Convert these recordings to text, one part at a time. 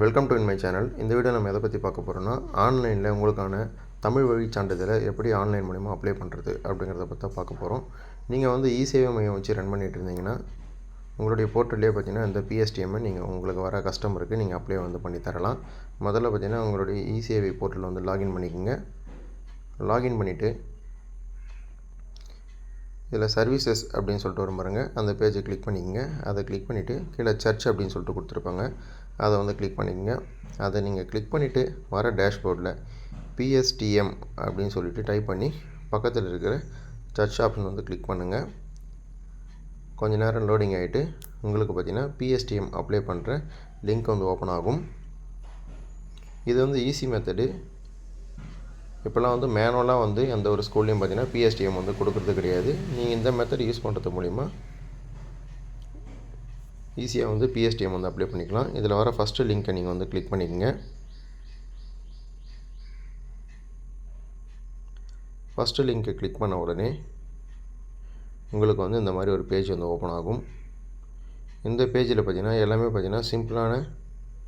Welcome to in my channel இந்த video நம்ம எதை பற்றி பார்க்க போகிறோம்னா ஆன்லைனில் உங்களுக்கான தமிழ் வழி சான்றிதழை எப்படி ஆன்லைன் மூலிமா அப்ளை பண்ணுறது அப்படிங்கிறத பற்றி தான் பார்க்க போகிறோம் நீங்கள் வந்து இ சேவை மையம் வச்சு ரன் பண்ணிட்டு இருந்தீங்கன்னா உங்களுடைய போர்ட்டல்லே பார்த்தீங்கன்னா இந்த பிஎஸ்டிஎம்மை நீங்கள் உங்களுக்கு வர கஸ்டமருக்கு நீங்கள் அப்ளை வந்து பண்ணி தரலாம். முதல்ல பார்த்தீங்கன்னா உங்களுடைய இ சேவை போர்ட்டலில் வந்து லாகின் பண்ணிக்கோங்க. லாகின் பண்ணிவிட்டு இதில் சர்வீசஸ் அப்படின்னு சொல்லிட்டு வரும் பாருங்கள் அந்த பேஜை கிளிக் பண்ணிக்கங்க. அதை கிளிக் பண்ணிவிட்டு கீழே சர்ச் அப்படின்னு சொல்லிட்டு கொடுத்துருப்பாங்க. அதை வந்து கிளிக் பண்ணிக்கோங்க. அதை நீங்கள் கிளிக் பண்ணிவிட்டு வர டேஷ்போர்டில் பிஎஸ்டிஎம் அப்படின்னு சொல்லிவிட்டு டைப் பண்ணி பக்கத்தில் இருக்கிற சர்ச் ஆப்ஷன் வந்து கிளிக் பண்ணுங்கள் கொஞ்ச நேரம் லோடிங் ஆகிட்டு உங்களுக்கு பார்த்தீங்கன்னா பிஎஸ்டிஎம் அப்ளை பண்ணுற லிங்க் வந்து ஓப்பன் ஆகும். இது வந்து ஈஸி மெத்தடு இப்போல்லாம் வந்து மேனுவலாக வந்து எந்த ஒரு ஸ்கூல்லையும் பார்த்தீங்கன்னா பிஎஸ்டிஎம் வந்து கொடுக்குறது கிடையாது. நீங்கள் இந்த மெத்தட் யூஸ் பண்ணுறது மூலிமா ஈஸியாக வந்து பிஎஸ்டிஎம் வந்து அப்ளை பண்ணிக்கலாம். இதில் வர ஃபஸ்ட்டு லிங்க்கை நீங்கள் வந்து கிளிக் பண்ணிக்கோங்க. ஃபஸ்ட்டு லிங்க்கை கிளிக் பண்ண உடனே உங்களுக்கு வந்து இந்த மாதிரி ஒரு பேஜ் வந்து ஓப்பன் ஆகும். இந்த பேஜில் பார்த்தீங்கன்னா எல்லாமே பார்த்தீங்கன்னா சிம்பிளான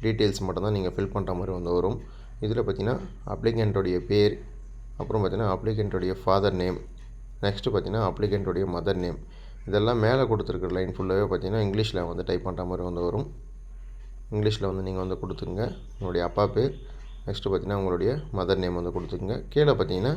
டீட்டெயில்ஸ் மட்டும்தான் நீங்கள் ஃபில் பண்ணுற மாதிரி வந்து வரும். இதில் பார்த்தீங்கன்னா அப்ளிகண்ட்டோடைய பேர் அப்புறம் பார்த்தீங்கன்னா அப்ளிகண்ட்டோடைய ஃபாதர் நேம் நெக்ஸ்ட்டு பார்த்தீங்கன்னா அப்ளிகண்ட்டோடைய மதர் நேம் இதெல்லாம் மேலே கொடுத்துருக்குற லைன் ஃபுல்லாகவே பார்த்தீங்கன்னா இங்கிலீஷில் வந்து டைப் பண்ணுற மாதிரி வந்து வரும். இங்கிலீஷில் வந்து நீங்கள் வந்து கொடுத்துங்க உங்களுடைய அப்பா பேர். நெக்ஸ்ட்டு பார்த்தீங்கன்னா உங்களுடைய மதர் நேம் வந்து கொடுத்துக்குங்க. கீழே பார்த்தீங்கன்னா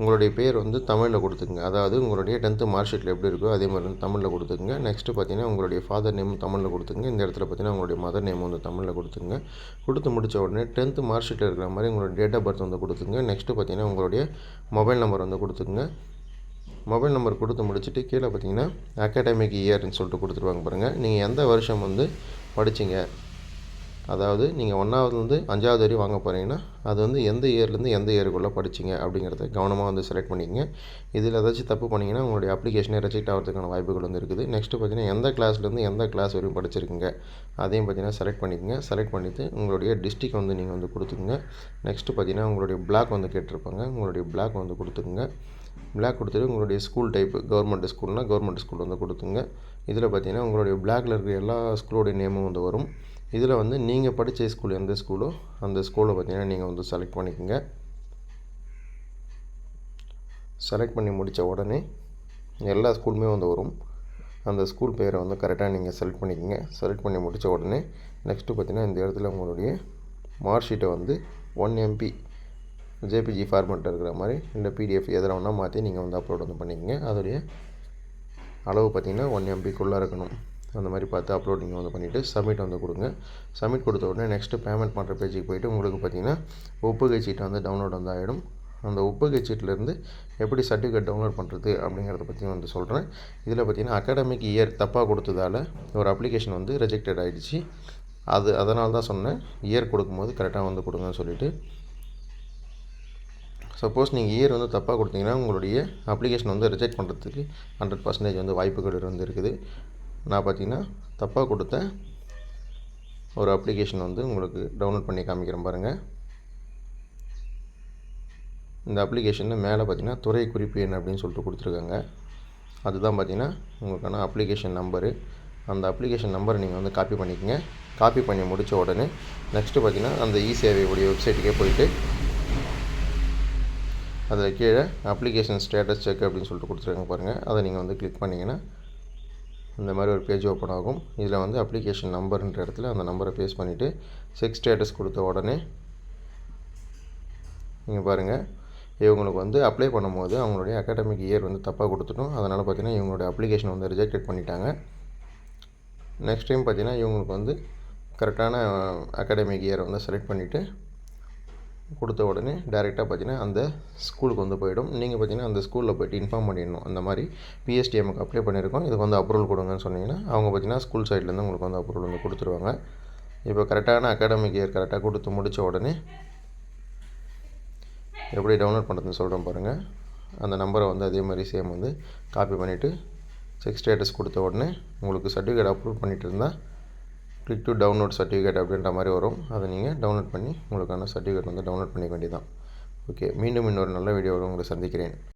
உங்களுடைய பேர் வந்து தமிழில் கொடுத்துங்க அதாவது உங்களுடைய டென்த்து மார்க் ஷீட்டில் எப்படி இருக்கோ அதே மாதிரி வந்து தமிழில் கொடுத்துக்குங்க. நெக்ஸ்ட்டு பார்த்தீங்கன்னா உங்களுடைய ஃபாதர் நேம் தமிழில் கொடுத்துங்க இந்த இடத்துல பார்த்தீங்கன்னா உங்களுடைய மதர் நேம் வந்து தமிழில் கொடுத்துங்க கொடுத்து முடித்த உடனே டென்த்து மார்க் ஷீட்டில் இருக்கிற மாதிரி உங்களுடைய டேட் ஆஃப் பர்த் வந்து கொடுத்துங்க நெக்ஸ்ட்டு பார்த்தீங்கன்னா உங்களுடைய மொபைல் நம்பர் வந்து கொடுத்துங்க மொபைல் நம்பர் கொடுத்து முடிச்சுட்டு கீழே பார்த்தீங்கன்னா அகாடமிக் இயர்னு சொல்லிட்டு கொடுத்துருவாங்க பாருங்கள் நீங்கள் எந்த வருஷம் வந்து படிச்சிங்க? அதாவது நீங்கள் ஒன்றாவதுலேருந்து அஞ்சாவது வரையும் வாங்க போகிறீங்கன்னா அது வந்து எந்த இயர்லேருந்து எந்த இயருக்குள்ளே படிச்சிங்க அப்படிங்கிறத கவனமாக வந்து செலக்ட் பண்ணிக்கங்க. இதில் ஏதாச்சும் தப்பு பண்ணிங்கன்னா உங்களுடைய அப்ளிகேஷனே ரெஜெக்ட் ஆகிறதுக்கான வாய்ப்புகள் வந்து இருக்குது. நெக்ஸ்ட்டு பார்த்தீங்கன்னா எந்த கிளாஸ்லேருந்து எந்த கிளாஸ் வரையும் படிச்சிருக்கீங்க அதையும் பார்த்தீங்கன்னா செலக்ட் பண்ணிக்கங்க. செலக்ட் பண்ணிவிட்டு உங்களுடைய டிஸ்ட்ரிக் வந்து நீங்கள் வந்து கொடுத்துக்குங்க. நெக்ஸ்ட்டு பார்த்தீங்கன்னா உங்களுடைய பிளாக் வந்து கேட்டிருப்பாங்க. உங்களுடைய பிளாக் வந்து கொடுத்துக்குங்க. பிளாக் கொடுத்துட்டு உங்களுடைய ஸ்கூல் டைப்பு கவர்மெண்ட் ஸ்கூல்னால் கவர்மெண்ட் ஸ்கூல் வந்து கொடுத்துங்க இதில் பார்த்தீங்கன்னா உங்களுடைய பிளாக்ல இருக்கிற எல்லா ஸ்கூலோடைய நேமும் வந்து வரும். இதில் வந்து நீங்கள் படித்த ஸ்கூல் எந்த ஸ்கூலோ அந்த ஸ்கூலை பார்த்தீங்கன்னா நீங்கள் வந்து செலக்ட் பண்ணிக்கோங்க. செலக்ட் பண்ணி முடித்த உடனே எல்லா ஸ்கூலுமே வந்து வரும். அந்த ஸ்கூல் பேரை வந்து கரெக்டாக நீங்கள் செலக்ட் பண்ணிக்கோங்க. செலக்ட் பண்ணி முடித்த உடனே நெக்ஸ்ட்டு பார்த்தீங்கன்னா இந்த இடத்துல உங்களுடைய மார்க் ஷீட்டை வந்து ஒன் எம்பி ஜேபிஜி ஃபார்மெட்டில் இருக்கிற மாதிரி இல்லை பிடிஎஃப் எதில் வேணால் மாற்றி நீங்கள் வந்து அப்லோட் வந்து பண்ணிக்கோங்க. அதோடைய அளவு பார்த்திங்கன்னா ஒன் எம்பிக்குள்ளே இருக்கணும். அந்த மாதிரி பார்த்து அப்லோட் நீங்கள் வந்து பண்ணிவிட்டு சப்மிட் வந்து கொடுங்க. சப்மிட் கொடுத்த உடனே நெக்ஸ்ட்டு பேமெண்ட் பண்ணுற பேஜுக்கு போய்ட்டு உங்களுக்கு பார்த்திங்கன்னா ஒப்புகை சீட்டை வந்து டவுன்லோட் வந்து ஆகிடும் அந்த ஒப்புகை சீட்டிலேருந்து எப்படி சர்டிஃபிகேட் டவுன்லோட் பண்ணுறது அப்படிங்கிறத பற்றி வந்து சொல்கிறேன் இதில் பார்த்திங்கன்னா அகாடமிக் இயர் தப்பாக கொடுத்ததால் ஒரு அப்ளிகேஷன் வந்து ரிஜெக்டட் ஆகிடுச்சு அது அதனால தான் சொன்னேன். இயர் கொடுக்கும்போது கரெக்டாக வந்து கொடுங்கன்னு சொல்லிவிட்டு சப்போஸ் நீங்கள் இயர் வந்து தப்பாக கொடுத்தீங்கன்னா உங்களுடைய அப்ளிகேஷன் வந்து ரிஜெக்ட் பண்ணுறதுக்கு ஹண்ட்ரட் பர்சன்டேஜ் வந்து வாய்ப்புகள் வந்து இருக்குது நான் பார்த்தீங்கன்னா தப்பாக கொடுத்த ஒரு அப்ளிகேஷன் வந்து உங்களுக்கு டவுன்லோட் பண்ணி காமிக்கிறேன் பாருங்கள் இந்த அப்ளிகேஷனில் மேலே பார்த்தீங்கன்னா துறை குறிப்பு எண் அப்படின்னு சொல்லிட்டு கொடுத்துருக்காங்க. அதுதான் பார்த்தீங்கன்னா உங்களுக்கான அப்ளிகேஷன் நம்பரு அந்த அப்ளிகேஷன் நம்பரை நீங்கள் வந்து காப்பி பண்ணிக்கோங்க. காப்பி பண்ணி முடித்த உடனே நெக்ஸ்ட்டு பார்த்தீங்கன்னா அந்த இ சேவையுடைய வெப்சைட்டுக்கே போயிட்டு அதில் கீழே அப்ளிகேஷன் ஸ்டேட்டஸ் செக் அப்படின்னு சொல்லிட்டு கொடுத்துருக்காங்க பாருங்கள் அதை நீங்கள் வந்து கிளிக் பண்ணிங்கன்னா இந்த மாதிரி ஒரு பேஜ் ஓப்பன் ஆகும். இதில் வந்து அப்ளிகேஷன் நம்பர்ன்ற இடத்துல அந்த நம்பரை பேஸ் பண்ணிவிட்டு செக் ஸ்டேட்டஸ் கொடுத்த உடனே நீங்கள் பாருங்கள் இவங்களுக்கு வந்து அப்ளை பண்ணும்போது அவங்களுடைய அகாடமிக் இயர் வந்து தப்பாக கொடுத்துட்டோம். அதனால் பார்த்தீங்கன்னா இவங்களுடைய அப்ளிகேஷன் வந்து ரிஜெக்டட் பண்ணிட்டாங்க. நெக்ஸ்ட் டைம் பார்த்திங்கன்னா இவங்களுக்கு வந்து கரெக்டான அகாடமிக் இயரை வந்து செலக்ட் பண்ணிவிட்டு கொடுத்த உடனே டேரெக்டாக பார்த்தீங்கன்னா அந்த ஸ்கூலுக்கு வந்து போயிடும். நீங்கள் பார்த்தீங்கன்னா அந்த ஸ்கூலில் போய்ட்டு இன்ஃபார்ம் பண்ணிடணும். அந்த மாதிரி பிஎஸ்டிஎம்க்கு அப்ளை பண்ணியிருக்கோம் இதுக்கு வந்து அப்ரூவல் கொடுங்கன்னு சொன்னீங்கன்னா அவங்க பார்த்தீங்கன்னா ஸ்கூல் சைட்லேருந்து உங்களுக்கு வந்து அப்ரூவல் வந்து கொடுத்துருவாங்க. இப்போ கரெக்டான அகாடமிக் இயர் கரெக்டாக கொடுத்து முடித்த உடனே எப்படி டவுன்லோட் பண்ணுறதுன்னு சொல்கிறேன் பாருங்கள் அந்த நம்பரை வந்து அதே மாதிரி சேம் வந்து காப்பி பண்ணிவிட்டு செக் ஸ்டேட்டஸ் கொடுத்த உடனே உங்களுக்கு சர்டிஃபிகேட் அப்லோட் பண்ணிட்டு இருந்தால் கிளிக் டு டவுன்லோட் சர்டிஃபிகேட் அப்படின்ற மாதிரி வரும். அதை நீங்கள் டவுன்லோட் பண்ணி உங்களுக்கான சர்டிஃபிகேட் வந்து டவுன்லோட் பண்ணிக்க வேண்டியதான் ஓகே மீண்டும் இன்னொரு நல்ல வீடியோவில் உங்களை சந்திக்கிறேன்.